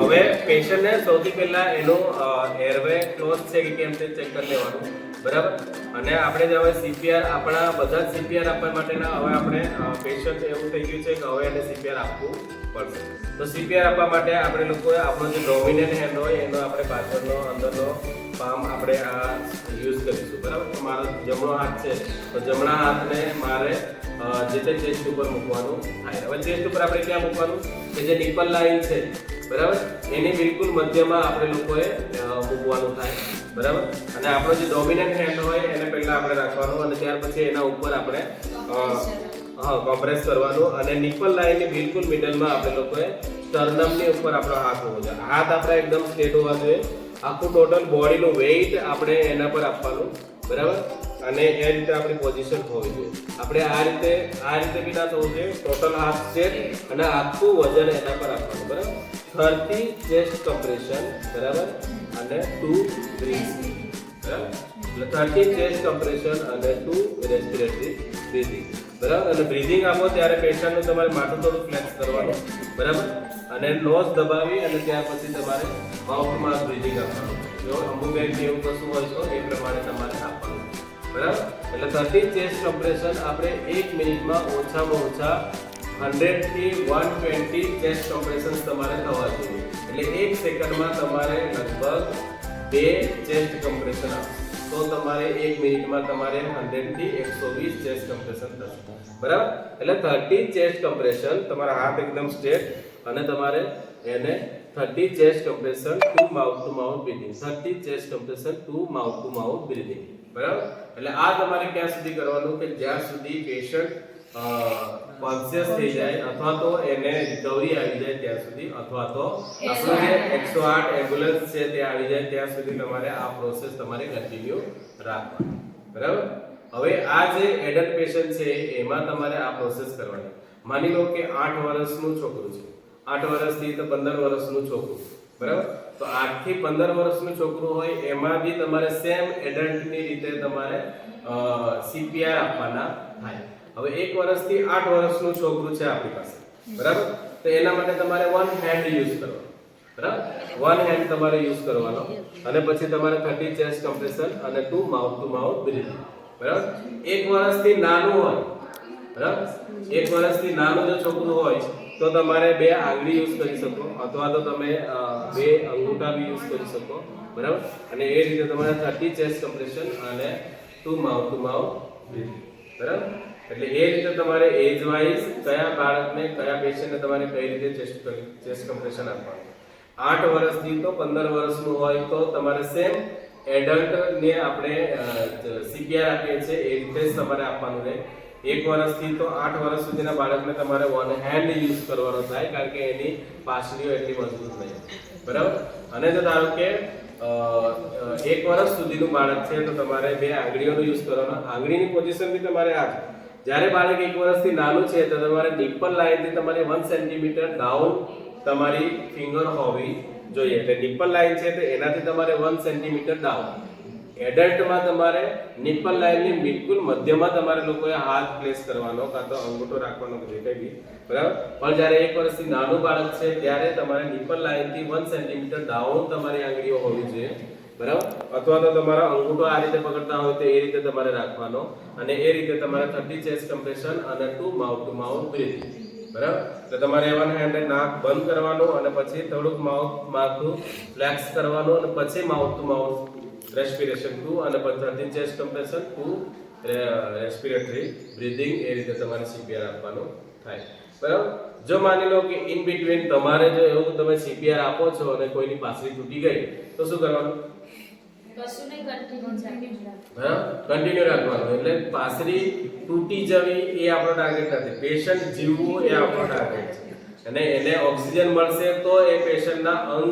હવે પેશન્ટને સૌથી પહેલા એનું એરવે ક્લોઝ છે કે કેમ તે ચેક કરી લેવાનું. બરાબર? અને આપણે જે હવે સીપીઆર આપણા બધા સીપીઆર આપવા માટેના હવે આપણે પેશન્ટ એવું થઈ ગયું છે કે હવે એને સીપીઆર આપવું પડશે. તો સીપીઆર આપવા માટે આપણે લોકોએ આપણો જે ડોમિનેટ હેન્ડ હોય એનો આપણે પાછળનો, અંદરનો પામ આપણે આ યુઝ કરીશું. બરાબર? મારો જમણો હાથ છે. તો જમણા હાથને મારે જે તે ચેસ્ટ ઉપર મૂકવાનું થાય. હવે ચેસ્ટ ઉપર આપણે ક્યાં મૂકવાનું? કે જે નિપલ લાઈન છે બરાબર? એની બિલકુલ મધ્યમાં આપણે લોકોએ મૂકવાનું થાય. બરાબર? અને આપણો જે ડોમિનન્ટ હેન્ડ હોય એને પહેલા આપણે રાખવાનું અને ત્યાર પછી એના ઉપર આપણે હા કોમ્પ્રેસ કરવાનું અને નિપલ લાઈનની બિલકુલ મિડલમાં આપણે લોકોએ સરનમની ઉપર આપણો હાથ હોવો જોઈએ. હાથ આપણે એકદમ સ્ટ્રેટ હોવા જોઈએ. આખું ટોટલ બોડીનું વેઇટ આપણે એના પર આપવાનું. બરાબર? અને એ રીતે આપણી પોઝિશન હોવી જોઈએ. આપણે આ રીતે આ રીતે બી ના થવું જોઈએ. ટોટલ હાથ છે અને આખું વજન એના પર આપવાનું બરાબર? થર્ટી ચેસ્ટ કમ્પ્રેશન બરાબર? અને ટુ બ્રીથિંગ બરાબર? થર્ટી ચેસ્ટ કમ્પ્રેશન અને ટુ રેસ્પિરેટરી બ્રીથિંગ બરાબર? અને બ્રીથિંગ આપો ત્યારે પેશન્ટનું તમારે માથું થોડું ફ્લેક્સ કરવાનું, બરાબર? અને નોઝ દબાવી અને ત્યાર પછી તમારે માઉથમાં બ્રીથિંગ આપવાનું. જો અમુક વ્યક્તિ એવું કશું હોય તો એ પ્રમાણે તમારે આપવાનું. બરાબર? એટલે થર્ટી ચેસ્ટ કમ્પ્રેશન આપણે એક મિનિટમાં ઓછામાં ઓછા હંડ્રેડથી વન ટ્વેન્ટી ચેસ્ટ કમ્પ્રેશન તમારે થવા જોઈએ. એટલે એક સેકન્ડમાં તમારે લગભગ બે ચેસ્ટ કમ્પ્રેશન આવશે તો તમારે એક મિનિટમાં તમારે હંડ્રેડથી એકસો વીસ ચેસ્ટ કમ્પ્રેશન થશે. બરાબર? એટલે થર્ટી ચેસ્ટ કમ્પ્રેશન તમારા હાથ એકદમ સ્ટ્રેટ અને તમારે એને thirty chest compression two mouth to mouth breathing thirty chest compression two mouth to mouth breathing બરાબર? એટલે આ તમારે ક્યાં સુધી કરવાનું કે જ્યાં સુધી પેશન્ટ કોન્શિયસ થઈ જાય અથવા તો એને રિકવરી આવી જાય ત્યાં સુધી અથવા તો આપણું જે એકસો આઠ એમ્બ્યુલન્સ છે તે આવી જાય ત્યાં સુધી તમારે આ પ્રોસેસ તમારે કન્ટિન્યુ રાખવાની. બરાબર? હવે આ જે એડલ્ટ પેશન્ટ છે એમાં તમારે આ પ્રોસેસ કરવાની. માની લો કે આઠ વર્ષનું છોકરું છે. આઠ વર્ષથી તો પંદર વર્ષનું છોકરું. બરાબર? તો આઠથી પંદર વર્ષનું છોકરું હોય, એમાં બી તમારે સેમ એડલ્ટની રીતે તમારે સીપીઆર આપવાના થાય. હવે એક વર્ષથી આઠ વર્ષનું છોકરું છે આપણી પાસે. બરાબર? તો એના માટે તમારે વન હેન્ડ યુઝ કરવાનો. બરાબર? વન હેન્ડ તમારે યુઝ કરવાનો. અને પછી તમારે થર્ટી ચેસ્ટ કમ્પ્રેશન અને two mouth to mouth breathing બરાબર? એક વર્ષથી નાનું હોય બરાબર? એક વર્ષથી નાનું જો છોકરું હોય, તો તમારે બે આંગળી યુઝ કરી શકો, અથવા તો તમે બે અંગૂઠા બી યુઝ કરી શકો, બરાબર? અને એ રીતે તમારે થર્ટી ચેસ્ટ કમ્પ્રેશન અને ટુ માઉથ ટુ માઉથ બરાબર? એટલે એ રીતે તમારે એજ વાઇઝ કયા બાળકને, કયા પેશન્ટને તમારે કઈ રીતે ચેસ્ટ ચેસ્ટ કમ્પ્રેશન આપવાનું. આઠ વર્ષથી તો પંદર વર્ષનું હોય તો તમારે સેમ એડલ્ટ ને આપણે સીપીઆર આપીએ છીએ, એ રીતે તમારે આપવાનું રહે. એક વર્ષથી તો આઠ વર્ષ સુધીના બાળકને તમારે વન હેન્ડ યુઝ કરવાનો થાય, કારણ કે એની પાછળીઓ એટલી મજબૂત નહીં. બરાબર? અને જો ધારો કે એક વર્ષ સુધીનું બાળક છે, તો તમારે બે આંગળીઓનો યુઝ કરવાનો. આંગળીની પોઝિશન બી તમારે આ જ્યારે બાળક એક વર્ષથી નાનું છે, તો તમારે નિપ્પલ લાઇનથી તમારે વન સેન્ટીમીટર ડાઉન તમારી ફિંગર હોવી જોઈએ. એટલે નિપ્પલ લાઇન છે, તો એનાથી તમારે વન સેન્ટીમીટર ડાઉન એડલ્ટમાં તમારે નિપલ લાઇનની બિલકુલ મધ્યમાં તમારે લોકોએ હાથ પ્લેસ કરવાનો કાં તો અંગૂઠો રાખવાનો જે કંઈ બી. બરાબર? પણ જ્યારે એક વર્ષથી નાનું બાળક છે, ત્યારે તમારે નિપલ લાઇનથી વન સેન્ટીમીટર ડાઉન તમારી આંગળીઓ હોવી જોઈએ. બરાબર? અથવા તો તમારા અંગૂઠો આ રીતે પકડતા હોય તો એ રીતે તમારે રાખવાનો અને એ રીતે તમારે થર્ટી ચેસ્ટ કમ્પ્રેશન અને two mouth to mouth breathing બરાબર? તો તમારે એવન હેન્ડ નાક બંધ કરવાનું અને પછી થોડુંક માઉથ માથું ફ્લેક્સ કરવાનું અને પછી mouth to mouth respiration to અને પછી chest compression to respiratory breathing એ રીતે તમારે સીપીઆર આપવાનું થાય. બરાબર? જો માની લો કે ઇન બિટવીન તમારે જો એવું તમે સીપીઆર આપો છો અને કોઈની પાસળી તૂટી ગઈ તો શું કરવાનું? કન્ટિન્યુ રાખવાનું. એટલે પાસરી તૂટી જવી એ આપણો ટાર્ગેટ નથી. પેશન્ટ જીવવું એ આપણો ટાર્ગેટ છે. અને એને ઓક્સિજન મળશે તો એ પેશન્ટના અંગ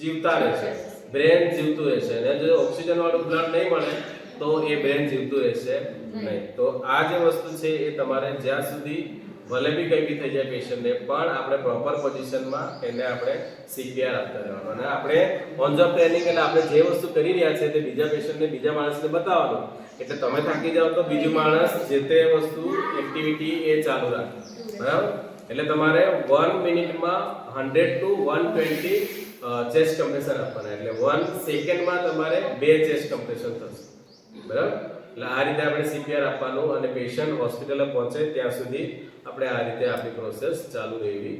જીવતા રહેશે. બ્રેન જીવતું રહેશે. અને જો ઓક્સિજન વાળું બ્લડ નહીં મળે તો એ બ્રેન જીવતું રહેશે નહીં. તો આ જે વસ્તુ છે એ તમારે જ્યાં સુધી ભલે બી કંઈ બી થઈ જાય પેશન્ટને પણ આપણે પ્રોપર પોઝિશનમાં એને આપણે સીપીઆર આપતા રહેવાનું. અને આપણે ઓન જોબ ટ્રેનિંગ એટલે આપણે જે વસ્તુ કરી રહ્યા છે તે બીજા પેશન્ટને બીજા માણસને બતાવવાનું. એટલે તમે થાકી જાઓ તો બીજું માણસ જે તે વસ્તુ એક્ટિવિટી એ ચાલુ રાખે. બરાબર? એટલે તમારે વન મિનિટમાં hundred to one twenty chest compression આપવાના. એટલે વન સેકન્ડમાં તમારે બે ચેસ્ટ કમ્પ્રેશન થશે. બરાબર? એટલે આ રીતે આપણે સીપીઆર આપવાનું અને પેશન્ટ હોસ્પિટલે પહોંચે ત્યાં સુધી આપણે આ રીતે આપણી પ્રોસેસ ચાલુ રહેવી